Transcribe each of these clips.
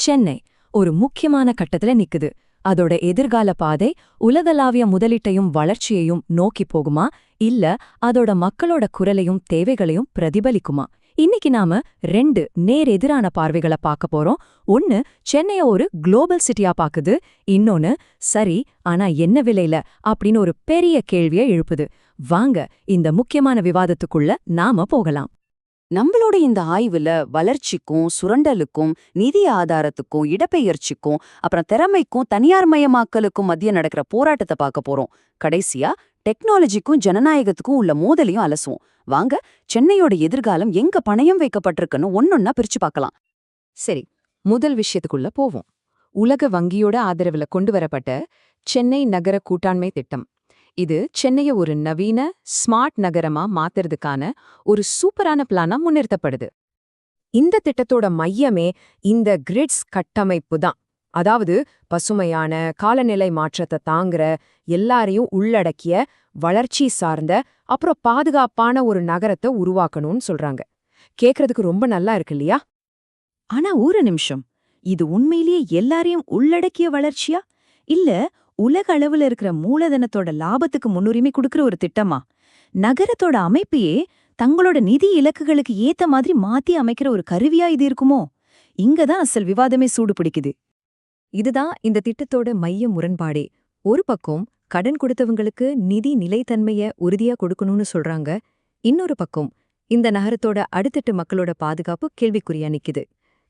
சென்னை ஒரு முக்கியமான கட்டத்துல நிக்குது. அதோட எதிர்கால பாதை உலகளாவிய முதலீட்டையும் வளர்ச்சியையும் நோக்கி போகுமா? இல்ல அதோட மக்களோட குரலையும் தேவைகளையும் பிரதிபலிக்குமா? இன்னைக்கு நாம ரெண்டு நேர் எதிரான பார்வைகளை பார்க்க போறோம். ஒன்னு சென்னைய ஒரு குளோபல் சிட்டியா பாக்குது. இன்னொன்னு சரி ஆனா என்ன விலையில அப்படின்னு ஒரு பெரிய கேள்வியை எழுப்புது. வாங்க இந்த முக்கியமான விவாதத்துக்குள்ள நாம போகலாம். நம்மளோட இந்த ஆய்வுல வளர்ச்சிக்கும் சுரண்டலுக்கும் நிதி ஆதாரத்துக்கும் இடப்பெயர்ச்சிக்கும் அப்புறம் திறமைக்கும் தனியார் மயமாக்கலுக்கும் மத்திய நடக்கிற போராட்டத்தை பார்க்க போறோம். கடைசியா டெக்னாலஜிக்கும் ஜனநாயகத்துக்கும் உள்ள மோதலையும் அலசுவோம். வாங்க சென்னையோட எதிர்காலம் எங்க பணயம் வைக்கப்பட்டிருக்குன்னு ஒன்னொன்னா பிரிச்சு பார்க்கலாம். சரி முதல் விஷயத்துக்குள்ள போவோம். உலக வங்கியோட ஆதரவுல கொண்டு வரப்பட்ட சென்னை நகர கூட்டாண்மை திட்டம். இது சென்னைய ஒரு நவீன ஸ்மார்ட் நகரமா மாத்துறதுக்கான ஒரு சூப்பரான பிளானா முன்னிறுத்தப்படுது. இந்த திட்டத்தோட மையமே இந்த கிரிட்ஸ் கட்டமைப்பு தான். அதாவது பசுமையான காலநிலை மாற்றத்தை தாங்குற எல்லாரையும் உள்ளடக்கிய வளர்ச்சி சார்ந்த அப்புறம் பாதுகாப்பான ஒரு நகரத்தை உருவாக்கணும்னு சொல்றாங்க. கேக்குறதுக்கு ரொம்ப நல்லா இருக்கு இல்லையா? ஆனா ஒரு நிமிஷம். இது உண்மையிலேயே எல்லாரையும் உள்ளடக்கிய வளர்ச்சியா? இல்ல உலக அளவுல இருக்கிற மூலதனத்தோட லாபத்துக்கு முன்னுரிமை கொடுக்கிற ஒரு திட்டமா? நகரத்தோட அமைப்பையே தங்களோட நிதி இலக்குகளுக்கு ஏத்த மாதிரி மாத்தி அமைக்கிற ஒரு கருவியா இது இருக்குமோ? இங்கதான் அசல் விவாதமே சூடு பிடிக்குது. இதுதான் இந்த திட்டத்தோட மைய முரண்பாடே. ஒரு பக்கம் கடன் கொடுத்தவங்களுக்கு நிதி நிலைத்தன்மைய உறுதியா கொடுக்கணும்னு சொல்றாங்க. இன்னொரு பக்கம் இந்த நகரத்தோட அடுத்தட்டு மக்களோட பாதுகாப்பு கேள்விக்குறியா நிக்குது.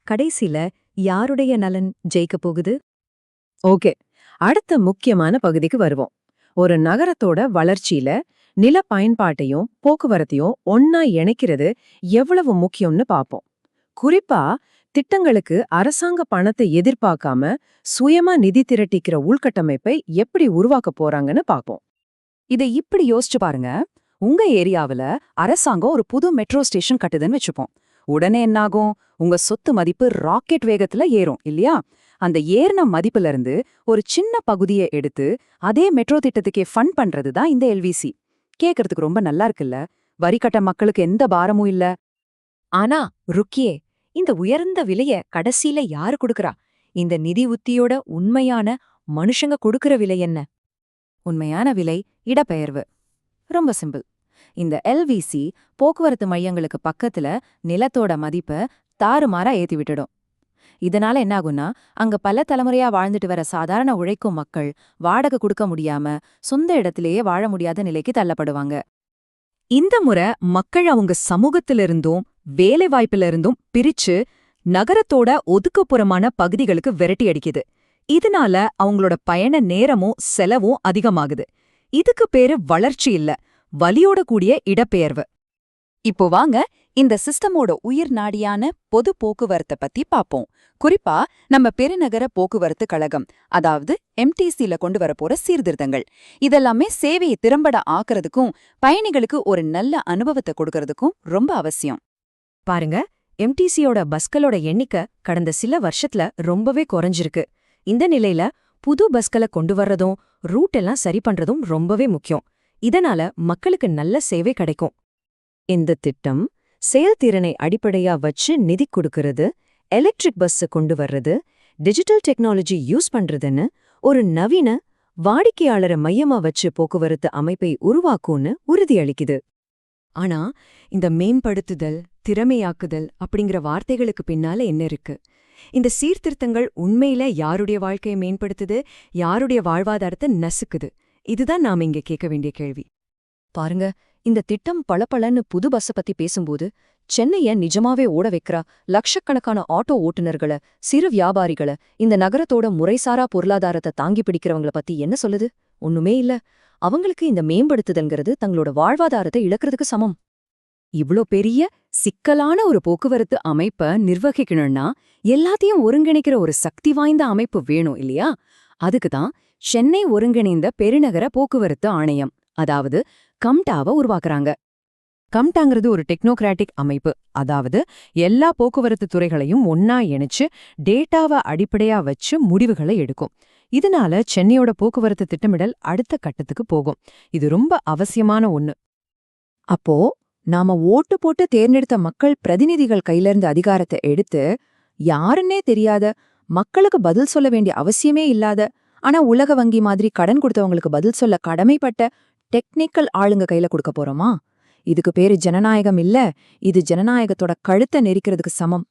கடைசில யாருடைய நலன் ஜெயிக்க போகுது? ஓகே. அடுத்த முக்கியமான பகுதிக்கு வருவோம். ஒரு நகரத்தோட வளர்ச்சியில நில பயன்பாட்டையும் போக்குவரத்தையும் ஒன்னா இணைக்கிறது எவ்வளவு முக்கியம்னு பாப்போம். குறிப்பா திட்டங்களுக்கு அரசாங்க பணத்தை எதிர்பார்க்காம சுயமா நிதி திரட்டிக்கிற உள்கட்டமைப்பை எப்படி உருவாக்க போறாங்கன்னு பாப்போம். இதை இப்படி யோசிச்சு பாருங்க. உங்க ஏரியாவுல அரசாங்கம் ஒரு புது மெட்ரோ ஸ்டேஷன் கட்டுதுன்னு வச்சுப்போம். உடனே என்னாகும்? உங்க சொத்து மதிப்பு ராக்கெட் வேகத்துல ஏறும் இல்லையா? அந்த ஏறின மதிப்புல இருந்து ஒரு சின்ன பகுதியை எடுத்து அதே மெட்ரோ திட்டத்துக்கே ஃபண்ட் பண்றது தான் இந்த எல்விசி. கேக்குறதுக்கு ரொம்ப நல்லா இருக்குல்ல? வரி கட்ட மக்களுக்கு எந்த பாரமும் இல்ல. ஆனா ருக்கியே இந்த உயர்ந்த விலைய கடைசியில யாரு கொடுக்கறா? இந்த நிதி உத்தியோட உண்மையான மனுஷங்க கொடுக்கற விலை என்ன? உண்மையான விலை இடப்பெயர்வு. ரொம்ப சிம்பிள். இந்த எல்விசி போக்குவரத்து மையங்களுக்கு பக்கத்துல நிலத்தோட மதிப்பை தாறுமாறா ஏத்தி விட்டுடும். இதனால என்னாகும்னா அங்க பல தலைமுறையா வாழ்ந்துட்டு வர சாதாரண உழைக்கும் மக்கள் வாடகை கொடுக்க முடியாம சொந்த இடத்திலேயே வாழ முடியாத நிலைக்கு தள்ளப்படுவாங்க. இந்த முறை மக்கள் அவங்க சமூகத்திலிருந்தும் வேலைவாய்ப்பிலிருந்தும் பிரிச்சு நகரத்தோட ஒதுக்குப்புறமான பகுதிகளுக்கு விரட்டி அடிக்குது. இதனால அவங்களோட பயண நேரமும் செலவும் அதிகமாகுது. இதுக்கு பேரு வளர்ச்சி இல்ல. வலியோட கூடிய இடப்பெயர்வு. இப்போ வாங்க இந்த சிஸ்டமோட உயிர் நாடியான பொது போக்குவரத்தை பத்தி பாப்போம். குறிப்பா நம்ம பெருநகர போக்குவரத்து கழகம் அதாவது எம்டிசில கொண்டு வரப்போற சீர்திருத்தங்கள். இதெல்லாமே சேவையை திறம்பட ஆக்குறதுக்கும் பயணிகளுக்கு ஒரு நல்ல அனுபவத்தை கொடுக்கறதுக்கும் ரொம்ப அவசியம். பாருங்க எம்டிசியோட பஸ்களோட எண்ணிக்கை கடந்த சில வருஷத்துல ரொம்பவே குறைஞ்சிருக்கு. இந்த நிலையில புது பஸ்களை கொண்டு வர்றதும் ரூட் எல்லாம் சரி பண்றதும் ரொம்பவே முக்கியம். இதனால மக்களுக்கு நல்ல சேவை கிடைக்கும். இந்த திட்டம் செயல்திறனை அடிப்படையா வச்சு நிதி கொடுக்கறது எலக்ட்ரிக் பஸ்ஸ கொண்டு வர்றது டிஜிட்டல் டெக்னாலஜி யூஸ் பண்றதுன்னு ஒரு நவீன வாடிக்கையாளரை மையமா வச்சு போக்குவரத்து அமைப்பை உருவாக்கும்னு உறுதியளிக்குது. ஆனா இந்த மேம்படுத்துதல் திறமையாக்குதல் அப்படிங்கிற வார்த்தைகளுக்கு பின்னால என்ன இருக்கு? இந்த சீர்திருத்தங்கள் உண்மையில யாருடைய வாழ்க்கையை மேம்படுத்துது யாருடைய வாழ்வாதாரத்தை நசுக்குது? இதுதான் நாம இங்க கேட்க வேண்டிய கேள்வி. பாருங்க இந்த திட்டம் பளபளன்னு புது பஸ்ஸ பத்தி பேசும்போது சென்னைய நிஜமாவே ஓட வைக்கிறா லட்சக்கணக்கான ஆட்டோ ஓட்டுநர்கள சிறு வியாபாரிகள இந்த நகரத்தோட முறைசாரா பொருளாதாரத்தை தாங்கி பிடிக்கிறவங்கள பத்தி என்ன சொல்லுது? ஒண்ணுமே இல்ல. அவங்களுக்கு இந்த மேம்படுத்துதல்ங்கிறது தங்களோட வாழ்வாதாரத்தை இழக்கிறதுக்கு சமம். இவ்ளோ பெரிய சிக்கலான ஒரு போக்குவரத்து அமைப்ப நிர்வகிக்கணும்னா எல்லாத்தையும் ஒருங்கிணைக்கிற ஒரு சக்தி வாய்ந்த அமைப்பு வேணும் இல்லையா? அதுக்கு தான் சென்னை ஒருங்கிணைந்த பெருநகர போக்குவரத்து ஆணையம் அதாவது கம்டாவை உருவாக்குறாங்க. கம்டாங்கிறது ஒரு டெக்னோகிராட்டிக் அமைப்பு. அதாவது எல்லா போக்குவரத்து துறைகளையும் ஒன்னா இணைச்சு டேட்டாவை அடிப்படையா வச்சு முடிவுகளை எடுக்கும். இதனால சென்னையோட போக்குவரத்து திட்டமிடல் அடுத்த கட்டத்துக்கு போகும். இது ரொம்ப அவசியமான ஒண்ணு. அப்போ நாம ஓட்டு போட்டு தேர்ந்தெடுத்த மக்கள் பிரதிநிதிகள் கையிலிருந்து அதிகாரத்தை எடுத்து யாருன்னே தெரியாத மக்களுக்கு பதில் சொல்ல வேண்டிய அவசியமே இல்லாத ஆனா உலக வங்கி மாதிரி கடன் கொடுத்தவங்களுக்கு பதில் சொல்ல கடமைப்பட்ட டெக்னிக்கல் ஆளுங்க கையில கொடுக்க போறோமா? இதுக்கு பேரு ஜனநாயகம் இல்ல. இது ஜனநாயகத்தோட கழுத்தை நெரிக்கிறதுக்கு சமம்.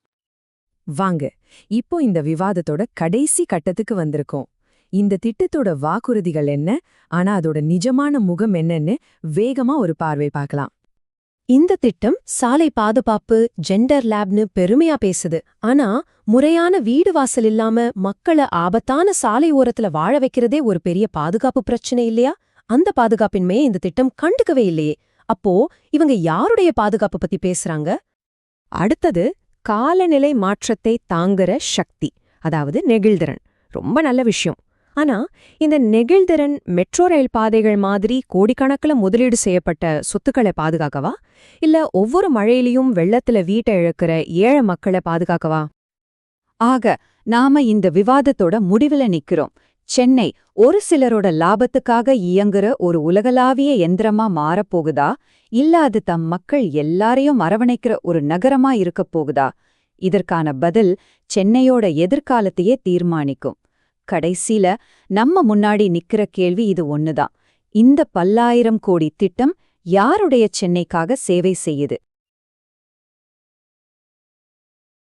வாங்க இப்போ இந்த விவாதத்தோட கடைசி கட்டத்துக்கு வந்திருக்கோம். இந்த திட்டத்தோட வாக்குறுதிகள் என்ன? ஆனா அதோட நிஜமான முகம் என்னன்னு வேகமா ஒரு பார்வை பார்க்கலாம். இந்த திட்டம் சாலை பாதுகாப்பு ஜெண்டர் லேப்னு பெருமையா பேசுது. ஆனா முறையான வீடு வாசல் இல்லாம மக்களை ஆபத்தான சாலை ஓரத்துல வாழ வைக்கிறதே ஒரு பெரிய பாதுகாப்பு பிரச்சனை இல்லையா? அந்த பாதுகாப்பின்மையை இந்த திட்டம் கண்டுக்கவே இல்லையே. அப்போ இவங்க யாருடைய பாதுகாப்பு பத்தி பேசுறாங்க? அடுத்தது காலநிலை மாற்றத்தை தாங்குற சக்தி அதாவது நெகிழ்திறன். ரொம்ப நல்ல விஷயம். ஆனா இந்த நெகிழ்திறன் மெட்ரோ ரயில் பாதைகள் மாதிரி கோடிக்கணக்கில் முதலீடு செய்யப்பட்ட சொத்துக்களை பாதுகாக்கவா? இல்ல ஒவ்வொரு மழையிலையும் வெள்ளத்துல வீட்டை இழக்கிற ஏழை மக்களை பாதுகாக்கவா? ஆக நாம இந்த விவாதத்தோட முடிவுல நிக்கிறோம். சென்னை ஒரு சிலரோட லாபத்துக்காக இயங்குற ஒரு உலகளாவிய எந்திரமா மாறப்போகுதா இல்ல அது தம் மக்கள் எல்லாரையும் அரவணைக்கிற ஒரு நகரமா இருக்கப் போகுதா? இதற்கான பதில் சென்னையோட எதிர்காலத்தையே தீர்மானிக்கும். கடைசில நம்ம முன்னாடி நிக்கிற கேள்வி இது ஒண்ணுதான். இந்த பல்லாயிரம் கோடி திட்டம் யாருடைய சென்னைக்காக சேவை செய்யுது?